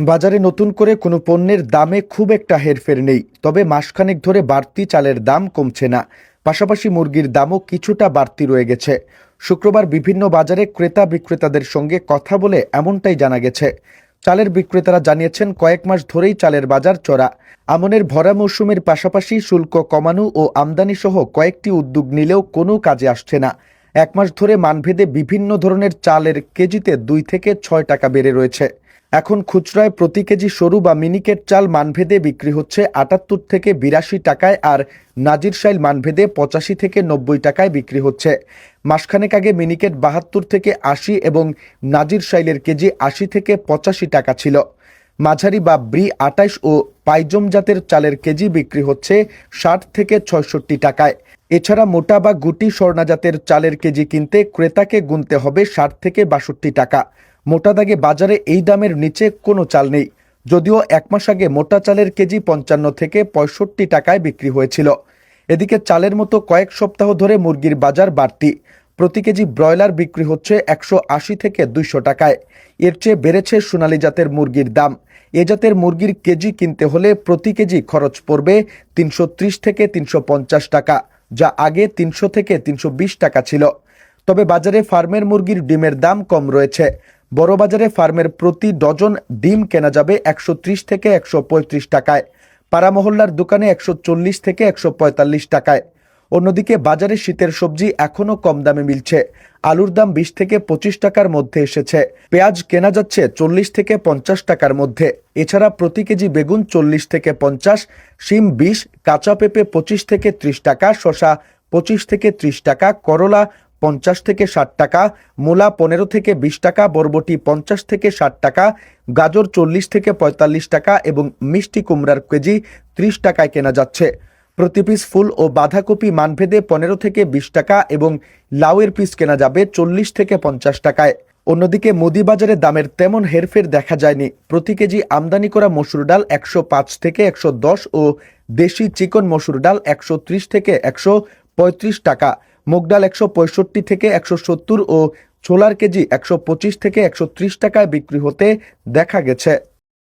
বাজারে নতুন করে কোনো পণ্যের দামে খুব একটা হেরফের নেই, তবে মাসখানেক ধরে বাড়তি চালের দাম কমছে না। পাশাপাশি মুরগির দামও কিছুটা বাড়তি রয়ে গেছে। শুক্রবার বিভিন্ন বাজারে ক্রেতা বিক্রেতাদের সঙ্গে কথা বলে এমনটাই জানা গেছে। চালের বিক্রেতারা জানিয়েছেন, কয়েক মাস ধরেই চালের বাজার চড়া। আমনের ভরা মৌসুমের পাশাপাশি শুল্ক কমানো ও আমদানি সহ কয়েকটি উদ্যোগ নিলেও কোনো কাজে আসছে না। এক মাস ধরে মানভেদে বিভিন্ন ধরনের চালের কেজিতে দুই থেকে ছয় টাকা বেড়ে রয়েছে। এখন খুচরায় প্রতি কেজি সরু বা মিনিকেট চাল মানভেদে বিক্রি হচ্ছে আটাত্তর থেকে বিরাশি টাকায় আর নাজির শাইল মানভেদে পঁচাশি থেকে নব্বই টাকায় বিক্রি হচ্ছে। মাসখানেক আগে মিনিকেট বাহাত্তর থেকে আশি এবং নাজির শাইলের কেজি আশি থেকে পঁচাশি টাকা ছিল। মাঝারি বা ব্রি আটাইশ ও পাইজম জাতের চালের কেজি বিক্রি হচ্ছে ষাট থেকে ছয়ষট্টি টাকায়। এছাড়া মোটা বা গুটি স্বর্ণা জাতের চালের কেজি কিনতে ক্রেতাকে গুনতে হবে ষাট থেকে বাষট্টি টাকা। মোটা দাগে বাজারে এই দামের নিচে কোনো চাল নেই। যদিও এক মাস আগে মোটা চালের কেজি পঞ্চান্ন থেকে পঁয়ষট্টি টাকায় বিক্রি হয়েছিল। এদিকে চালের মতো কয়েক সপ্তাহ ধরে মুরগির বাজার বাড়তি। প্রতি কেজি ব্রয়লার বিক্রি হচ্ছে একশো আশি থেকে দুইশো টাকায়। এর চেয়ে বেড়েছে সোনালী জাতের মুরগির দাম। এ জাতের মুরগির কেজি কিনতে হলে প্রতি কেজি খরচ পড়বে তিনশো ত্রিশ থেকে তিনশো পঞ্চাশ টাকা, যা আগে তিনশো থেকে তিনশো বিশ টাকা ছিল। তবে বাজারে ফার্মের মুরগির ডিমের দাম কম রয়েছে। বড় বাজারে ফার্মের প্রতি ডজন ডিম কেনা যাবে একশো ত্রিশ থেকে একশো পঁয়ত্রিশ টাকায়। পাড়া মহল্লার দোকানে একশো চল্লিশ থেকে একশো পঁয়তাল্লিশ টাকায়। অন্যদিকে বাজারে শীতের সবজি এখনও কম দামে মিলছে। আলুর দাম বিশ থেকে পঁচিশ টাকার মধ্যে এসেছে। পেঁয়াজ কেনা যাচ্ছে চল্লিশ থেকে পঞ্চাশ টাকার মধ্যে। এছাড়া প্রতি কেজি বেগুন চল্লিশ থেকে পঞ্চাশ, শিম বিশ, কাঁচা পেঁপে পঁচিশ থেকে ত্রিশ টাকা শশা পঁচিশ থেকে ত্রিশ টাকা, করলা পঞ্চাশ থেকে ষাট টাকা, মূলা পনেরো থেকে বিশ টাকা, বরবটি পঞ্চাশ থেকে ষাট টাকা, গাজর চল্লিশ থেকে পঁয়তাল্লিশ টাকা এবং মিষ্টি কুমড়ার কেজি ত্রিশ টাকায় কেনা যাচ্ছে। প্রতি পিস ফুল ও বাঁধাকপি মানভেদে পনেরো থেকে বিশ টাকা এবং লাউয়ের পিস কেনা যাবে চল্লিশ থেকে পঞ্চাশ টাকায়। অন্যদিকে মুদি বাজারে দামের তেমন হেরফের দেখা যায়নি। প্রতি কেজি আমদানি করা মসুর ডাল একশো পাঁচ থেকে একশো দশ ও দেশি চিকন মসুর ডাল একশো ত্রিশ থেকে একশো পঁয়ত্রিশ টাকা। মুগ ডাল একশো পঁয়ষট্টি থেকে একশো সত্তর ও ছোলার কেজি একশো পঁচিশ থেকে একশো ত্রিশ টাকায় বিক্রি হতে দেখা গেছে।